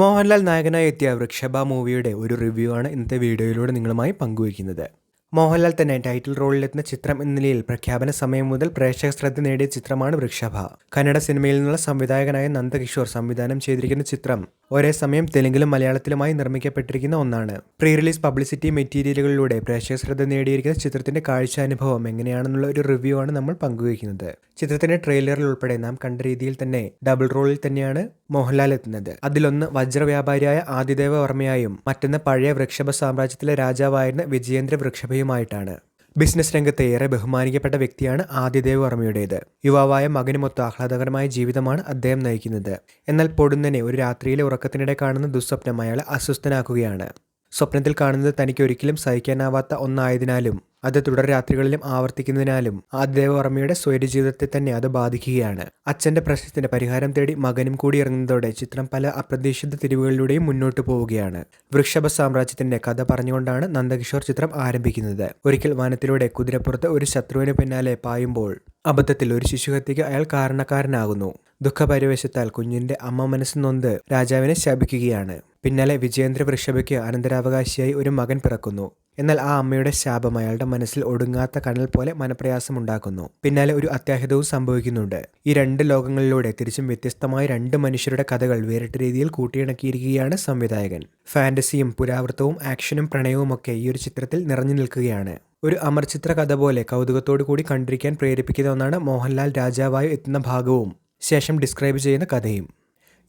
മോഹൻലാൽ നായകനായി എത്തിയ വൃക്ഷഭ മൂവിയുടെ ഒരു റിവ്യൂ ആണ് ഇന്നത്തെ വീഡിയോയിലൂടെ നിങ്ങളുമായി പങ്കുവയ്ക്കുന്നത്. മോഹൻലാൽ തന്നെ ടൈറ്റിൽ റോളിലെത്തുന്ന ചിത്രം എന്ന നിലയിൽ പ്രഖ്യാപന സമയം മുതൽ പ്രേക്ഷക ശ്രദ്ധ നേടിയ ചിത്രമാണ് വൃക്ഷഭ. കന്നഡ സിനിമയിൽ നിന്നുള്ള സംവിധായകനായ നന്ദകിഷോർ സംവിധാനം ചെയ്തിരിക്കുന്ന ചിത്രം ഒരേ സമയം തെലുങ്കിലും മലയാളത്തിലുമായി നിർമ്മിക്കപ്പെട്ടിരിക്കുന്ന ഒന്നാണ്. പ്രീ റിലീസ് പബ്ലിസിറ്റി മെറ്റീരിയലുകളിലൂടെ പ്രേക്ഷക ശ്രദ്ധ നേടിയിരിക്കുന്ന ചിത്രത്തിന്റെ കാഴ്ചാനുഭവം എങ്ങനെയാണെന്നുള്ള ഒരു റിവ്യൂ ആണ് നമ്മൾ പങ്കുവയ്ക്കുന്നത്. ചിത്രത്തിന്റെ ട്രെയിലറിൽ ഉൾപ്പെടെ നാം കണ്ട രീതിയിൽ തന്നെ ഡബിൾ റോളിൽ തന്നെയാണ് മോഹൻലാൽ എത്തുന്നത്. അതിലൊന്ന് വജ്രവ്യാപാരിയായ ആദിദേവ വർമ്മയായും മറ്റൊന്ന് പഴയ വൃക്ഷഭ സാമ്രാജ്യത്തിലെ രാജാവായിരുന്ന വിജയേന്ദ്ര വൃക്ഷഭയുമായിട്ടാണ്. ബിസിനസ് രംഗത്തെ ഏറെ ബഹുമാനിക്കപ്പെട്ട വ്യക്തിയാണ് ആദിദേവ് വർമ്മയുടേത്. യുവാവായ മകനുമൊത്ത് ആഹ്ലാദകരമായ ജീവിതമാണ് അദ്ദേഹം നയിക്കുന്നത്. എന്നാൽ പൊടുന്നനെ ഒരു രാത്രിയിലെ ഉറക്കത്തിനിടെ കാണുന്ന ദുസ്വപ്നം അയാളെ അസ്വസ്ഥനാക്കുകയാണ്. സ്വപ്നത്തിൽ കാണുന്നത് തനിക്ക് ഒരിക്കലും സഹിക്കാനാവാത്ത ഒന്നായതിനാലും അത് തുടർ രാത്രികളിലും ആവർത്തിക്കുന്നതിനാലും ആദിദേവവർമ്മയുടെ സ്വൈര്യജീവിതത്തെ തന്നെ അത് ബാധിക്കുകയാണ്. അച്ഛന്റെ പ്രശ്നത്തിന് പരിഹാരം തേടി മകനും കൂടി ഇറങ്ങുന്നതോടെ ചിത്രം പല അപ്രതീക്ഷിത തിരിവുകളിലൂടെയും മുന്നോട്ട് പോവുകയാണ്. വൃക്ഷഭ സാമ്രാജ്യത്തിന്റെ കഥ പറഞ്ഞുകൊണ്ടാണ് നന്ദകിഷോർ ചിത്രം ആരംഭിക്കുന്നത്. ഒരിക്കൽ വനത്തിലൂടെ കുതിരപ്പുറത്ത് ഒരു ശത്രുവിന് പിന്നാലെ പായുമ്പോൾ അബദ്ധത്തിൽ ഒരു ശിശുഹത്യക്ക് അയാൾ കാരണക്കാരനാകുന്നു. ദുഃഖപരിവേശത്താൽ കുഞ്ഞിന്റെ അമ്മ മനസ്സ് നൊന്ത് രാജാവിനെ ശപിക്കുകയാണ്. പിന്നാലെ വിജയേന്ദ്ര വൃഷഭയ്ക്ക് അനന്തരാവകാശിയായി ഒരു മകൻ പിറക്കുന്നു. എന്നാൽ ആ അമ്മയുടെ ശാപം അയാളുടെ മനസ്സിൽ ഒടുങ്ങാത്ത കനൽ പോലെ മനപ്രയാസമുണ്ടാക്കുന്നു. പിന്നാലെ ഒരു അത്യാഹിതവും സംഭവിക്കുന്നുണ്ട്. ഈ രണ്ട് ലോകങ്ങളിലൂടെ തിരിച്ചും വ്യത്യസ്തമായ രണ്ട് മനുഷ്യരുടെ കഥകൾ വേറിട്ട രീതിയിൽ കൂട്ടിയിണക്കിയിരിക്കുകയാണ് സംവിധായകൻ. ഫാന്റസിയും പുരാവൃത്തവും ആക്ഷനും പ്രണയവും ഒക്കെ ഈ ഒരു ചിത്രത്തിൽ നിറഞ്ഞു നിൽക്കുകയാണ്. ഒരു അമർചിത്ര കഥ പോലെ കൗതുകത്തോടു കൂടി കണ്ടിരിക്കാൻ പ്രേരിപ്പിക്കുന്ന ഒന്നാണ് മോഹൻലാൽ രാജാവായി എത്തുന്ന ഭാഗവും ശേഷം ഡിസ്ക്രൈബ് ചെയ്യുന്ന കഥയും.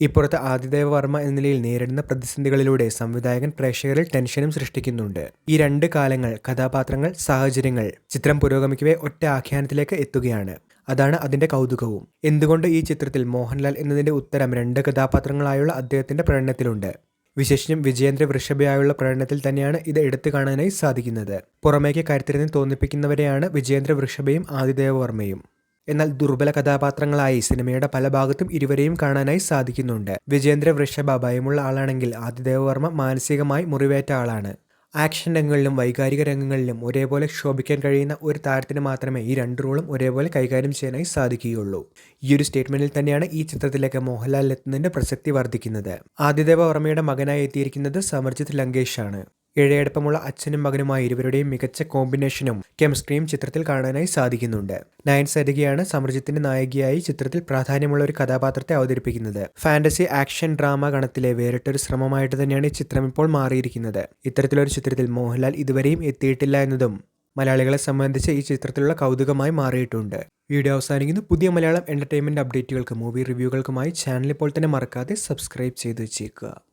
ഇപ്പുറത്ത് ആദിദേവ വർമ്മ എന്ന നിലയിൽ നേരിടുന്ന പ്രതിസന്ധികളിലൂടെ സംവിധായകൻ പ്രേക്ഷകരിൽ ടെൻഷനും സൃഷ്ടിക്കുന്നുണ്ട്. ഈ രണ്ട് കാലങ്ങൾ കഥാപാത്രങ്ങൾ സാഹചര്യങ്ങൾ ചിത്രം പുരോഗമിക്കവേ ഒറ്റ ആഖ്യാനത്തിലേക്ക് എത്തുകയാണ്. അതാണ് അതിന്റെ കൗതുകവും. എന്തുകൊണ്ട് ഈ ചിത്രത്തിൽ മോഹൻലാൽ എന്നതിന്റെ ഉത്തരം രണ്ട് കഥാപാത്രങ്ങളായുള്ള അദ്ദേഹത്തിന്റെ പ്രകടനത്തിലുണ്ട്. വിശേഷം വിജയേന്ദ്ര വൃഷഭയായുള്ള പ്രകടനത്തിൽ തന്നെയാണ് ഇത് എടുത്തു കാണാനായി സാധിക്കുന്നത്. പുറമേക്ക് കരുത്തിരുന്ന് തോന്നിപ്പിക്കുന്നവരെയാണ് വിജയേന്ദ്ര വൃഷഭയും ആദിദേവ വർമ്മയും എന്നാൽ ദുർബല കഥാപാത്രങ്ങളായി സിനിമയുടെ പല ഭാഗത്തും ഇരുവരെയും കാണാനായി സാധിക്കുന്നുണ്ട്. വിജേന്ദ്ര വൃഷഭ ഭയമുള്ള ആളാണെങ്കിൽ ആദിദേവവർമ്മ മാനസികമായി മുറിവേറ്റ ആളാണ്. ആക്ഷൻ രംഗങ്ങളിലും വൈകാരിക രംഗങ്ങളിലും ഒരേപോലെ ക്ഷോഭിക്കാൻ കഴിയുന്ന ഒരു താരത്തിന് മാത്രമേ ഈ രണ്ട് റോളും ഒരേപോലെ കൈകാര്യം ചെയ്യാനായി സാധിക്കുകയുള്ളൂ. ഈ ഒരു സ്റ്റേറ്റ്മെന്റിൽ തന്നെയാണ് ഈ ചിത്രത്തിലേക്ക് മോഹൻലാൽ എത്തുന്നതിന്റെ പ്രസക്തി വർദ്ധിക്കുന്നത്. ആദിദേവ വർമ്മയുടെ മകനായി എത്തിയിരിക്കുന്നത് സമർജിത് ലങ്കേഷ് ആണ് ഇഴയടുപ്പമുള്ള അച്ഛനും മകനുമായി ഇരുവരുടെയും മികച്ച കോമ്പിനേഷനും കെമിസ്ട്രിയും ചിത്രത്തിൽ കാണാനായി സാധിക്കുന്നുണ്ട്. നയൻ സരികയാണ് സമർജിത്തിന്റെ നായികയായി ചിത്രത്തിൽ പ്രാധാന്യമുള്ള ഒരു കഥാപാത്രത്തെ അവതരിപ്പിക്കുന്നത്. ഫാന്റസി ആക്ഷൻ ഡ്രാമ ഗണത്തിലെ വേറിട്ടൊരു ശ്രമമായിട്ട് തന്നെയാണ് ഈ ചിത്രം ഇപ്പോൾ മാറിയിരിക്കുന്നത്. ഇത്തരത്തിലൊരു ചിത്രത്തിൽ മോഹൻലാൽ ഇതുവരെയും എത്തിയിട്ടില്ല എന്നതും മലയാളികളെ സംബന്ധിച്ച് ഈ ചിത്രത്തിലുള്ള കൗതുകമായി മാറിയിട്ടുണ്ട്. വീഡിയോ അവസാനിക്കുന്നു. പുതിയ മലയാളം എന്റർടൈൻമെന്റ് അപ്ഡേറ്റുകൾക്ക് മൂവി റിവ്യൂകൾക്കുമായി ചാനൽ ഇപ്പോൾ തന്നെ മറക്കാതെ സബ്സ്ക്രൈബ് ചെയ്ത് വെച്ചേക്കുക.